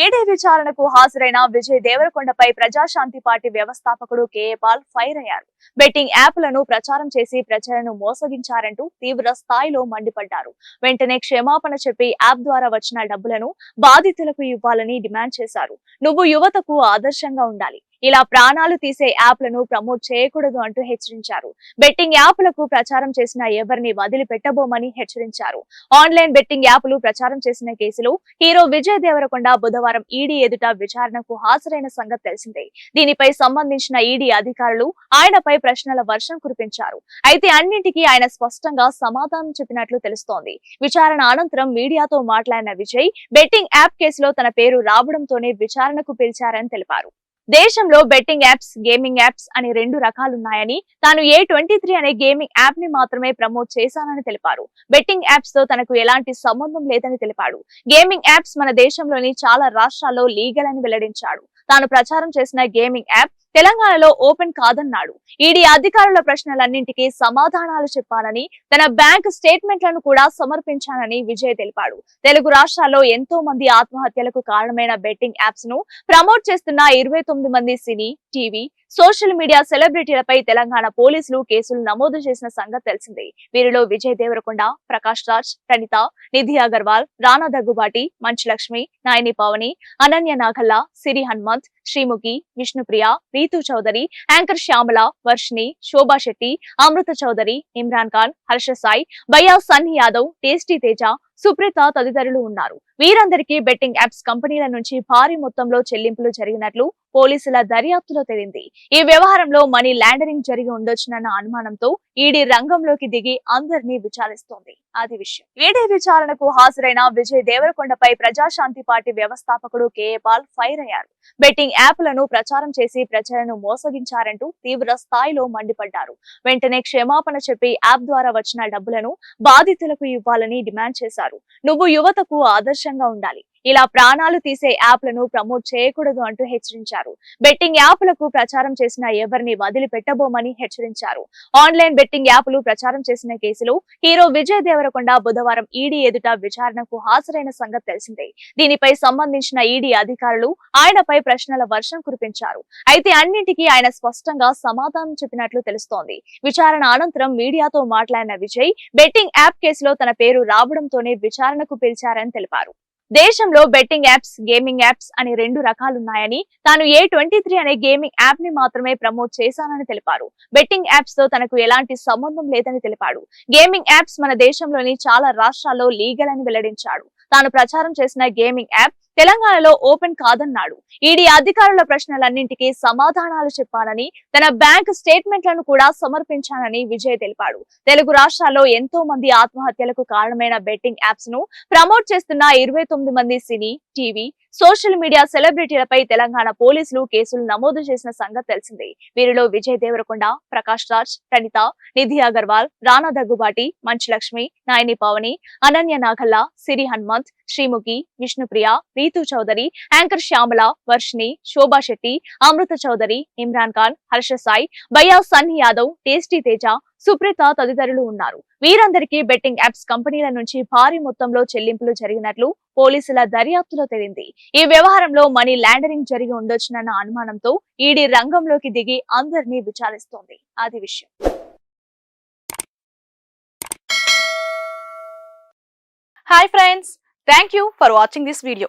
ED విచారణకు హాజరైన విజయ్ దేవరకొండపై ప్రజాశాంతి పార్టీ వ్యవస్థాపకుడు కేఏ పాల్ ఫైర్ అయ్యారు. బెట్టింగ్ యాప్లను ప్రచారం చేసి ప్రజలను మోసగించారంటూ తీవ్ర స్థాయిలో మండిపడ్డారు. వెంటనే క్షమాపణ చెప్పి యాప్ ద్వారా వచ్చిన డబ్బులను బాధితులకు ఇవ్వాలని డిమాండ్ చేశారు. నువ్వు యువతకు ఆదర్శంగా ఉండాలి. ఇలా ప్రాణాలు తీసే యాప్లను ప్రమోట్ చేయకూడదు అంటూ హెచ్చరించారు. బెట్టింగ్ యాప్లకు ప్రచారం చేసిన ఎవరిని వదిలిపెట్టబోమని హెచ్చరించారు. ఆన్లైన్ బెట్టింగ్ యాప్లు ప్రచారం చేసిన కేసులో హీరో విజయ్ దేవరకొండ బుధవారం ఈడీ ఎదుట విచారణకు హాజరైన సంగతి తెలిసిందే. దీనిపై సంబంధించిన ఈడీ అధికారులు ఆయనపై ప్రశ్నల వర్షం కురిపించారు. అయితే అన్నింటికీ ఆయన స్పష్టంగా సమాధానం చెప్పినట్లు తెలుస్తోంది. విచారణ అనంతరం మీడియాతో మాట్లాడిన విజయ్ బెట్టింగ్ యాప్ కేసులో తన పేరు రావడంతోనే విచారణకు పిలిచారని తెలిపారు. దేశంలో బెట్టింగ్ యాప్స్ గేమింగ్ యాప్స్ అని రెండు రకాలున్నాయని తాను ఏ ట్వంటీ త్రీ అనే గేమింగ్ యాప్ని మాత్రమే ప్రమోట్ చేశానని తెలిపారు. బెట్టింగ్ యాప్స్తో తనకు ఎలాంటి సంబంధం లేదని తెలిపాడు. గేమింగ్ యాప్స్ మన దేశంలోని చాలా రాష్ట్రాల్లో లీగల్ అని వెల్లడించాడు. తాను ప్రచారం చేసిన గేమింగ్ యాప్ తెలంగాణలో ఓపెన్ కాదన్నాడు. ఈడీ అధికారుల ప్రశ్నలన్నింటికీ సమాధానాలు చెప్పానని తన బ్యాంక్ స్టేట్మెంట్లను కూడా సమర్పించానని విజయ్ తెలిపాడు. తెలుగు రాష్ట్రాల్లో ఎంతో మంది ఆత్మహత్యలకు కారణమైన బెట్టింగ్ యాప్స్ను ప్రమోట్ చేస్తున్న ఇరవై తొమ్మిది మంది సినీ టీవీ సోషల్ మీడియా సెలబ్రిటీలపై తెలంగాణ పోలీసులు కేసులు నమోదు చేసిన సంగతి తెలిసిందే. వీరిలో విజయ్ దేవరకొండ ప్రకాష్ రాజ్ ప్రణిత నిధి అగర్వాల్ రానా దగ్గుబాటి మంచులక్ష్మి నాయని పావని అనన్య నాగల్లా సిరి హనుమంత్ శ్రీముఖి విష్ణుప్రియ రీతు చౌదరి యాంకర్ శ్యామల వర్షిణి శోభా శెట్టి అమృత చౌదరి ఇమ్రాన్ ఖాన్ హర్ష సాయి బయ్యా సన్నీ యాదవ్ టేస్టీ తేజ సుప్రీత తదితరులు ఉన్నారు. వీరందరికీ బెట్టింగ్ యాప్స్ కంపెనీల నుంచి భారీ మొత్తంలో చెల్లింపులు జరిగినట్లు పోలీసుల దర్యాప్తులో తేలింది. ఈ వ్యవహారంలో మనీ లాండరింగ్ జరిగి ఉండొచ్చునన్న అనుమానంతో ఈడీ రంగంలోకి దిగి అందరినీ విచారిస్తోంది. అది విషయం. ఈడీ విచారణకు హాజరైన విజయ్ దేవరకొండపై ప్రజాశాంతి పార్టీ వ్యవస్థాపకుడు కేఏ పాల్ ఫైర్ అయ్యారు. బెట్టింగ్ యాప్లను ప్రచారం చేసి ప్రజలను మోసగించారంటూ తీవ్ర స్థాయిలో మండిపడ్డారు. వెంటనే క్షమాపణ చెప్పి యాప్ ద్వారా వచ్చిన డబ్బులను బాధితులకు ఇవ్వాలని డిమాండ్ చేశారు. నువ్వు యువతకు ఆదర్శంగా ఉండాలి. ఇలా ప్రాణాలు తీసే యాప్లను ప్రమోట్ చేయకూడదు అంటూ హెచ్చరించారు. బెట్టింగ్ యాప్లకు ప్రచారం చేసిన ఎవరిని వదిలిపెట్టబోమని హెచ్చరించారు. ఆన్లైన్ బెట్టింగ్ యాప్లు ప్రచారం చేసిన కేసులో హీరో విజయ్ దేవరకొండ బుధవారం ఈడీ ఎదుట విచారణకు హాజరైన సంగతి తెలిసిందే. దీనిపై సంబంధించిన ఈడీ అధికారులు ఆయనపై ప్రశ్నల వర్షం కురిపించారు. అయితే అన్నింటికీ ఆయన స్పష్టంగా సమాధానం చెప్పినట్లు తెలుస్తోంది. విచారణ అనంతరం మీడియాతో మాట్లాడిన విజయ్ బెట్టింగ్ యాప్ కేసులో తన పేరు రావడంతోనే విచారణకు పిలిచారని తెలిపారు. దేశంలో బెట్టింగ్ యాప్స్ గేమింగ్ యాప్స్ అని రెండు రకాలున్నాయని తాను ఏ ట్వంటీ త్రీ అనే గేమింగ్ యాప్ని మాత్రమే ప్రమోట్ చేశానని తెలిపారు. బెట్టింగ్ యాప్స్తో తనకు ఎలాంటి సంబంధం లేదని తెలిపాడు. గేమింగ్ యాప్స్ మన దేశంలోని చాలా రాష్ట్రాల్లో లీగల్ అని వెల్లడించాడు. తాను ప్రచారం చేసిన గేమింగ్ యాప్ తెలంగాణలో ఓపెన్ కాదన్నాడు. ఈడీ అధికారుల ప్రశ్నలన్నింటికీ సమాధానాలు చెప్పాలని తన బ్యాంక్ స్టేట్మెంట్లను కూడా సమర్పించానని విజయ్ తెలిపాడు. తెలుగు రాష్ట్రాల్లో ఎంతో మంది ఆత్మహత్యలకు కారణమైన బెట్టింగ్ యాప్స్ను ప్రమోట్ చేస్తున్న ఇరవై తొమ్మిది మంది సినీ టీవీ సోషల్ మీడియా సెలబ్రిటీలపై తెలంగాణ పోలీసులు కేసులు నమోదు చేసిన సంగతి తెలిసిందే. వీరిలో విజయ్ దేవరకొండ ప్రకాష్ రాజ్ ప్రణిత నిధి అగర్వాల్ రానా దగ్గుబాటి మంచులక్ష్మి నాయని పావని అనన్య నాగల్లా సిరి హనుమంత్ శ్రీముఖి విష్ణుప్రియ రీతు చౌదరి యాంకర్ శ్యామల వర్షిని శోభా శెట్టి అమృత చౌదరి ఇమ్రాన్ ఖాన్ హర్ష సాయి బయ్యా సన్నీ యాదవ్ టేస్టీ తేజ సుప్రీత తదితరులు ఉన్నారు. వీరందరికీ బెట్టింగ్ యాప్స్ కంపెనీల నుంచి భారీ మొత్తంలో చెల్లింపులు జరిగినట్లు పోలీసుల దర్యాప్తులో తేలింది. ఈ వ్యవహారంలో మనీ లాండరింగ్ జరిగి ఉండొచ్చునన్న అనుమానంతో ఈడీ రంగంలోకి దిగి అందరినీ విచారిస్తోంది. అది విషయం. Hi friends thank you for watching this video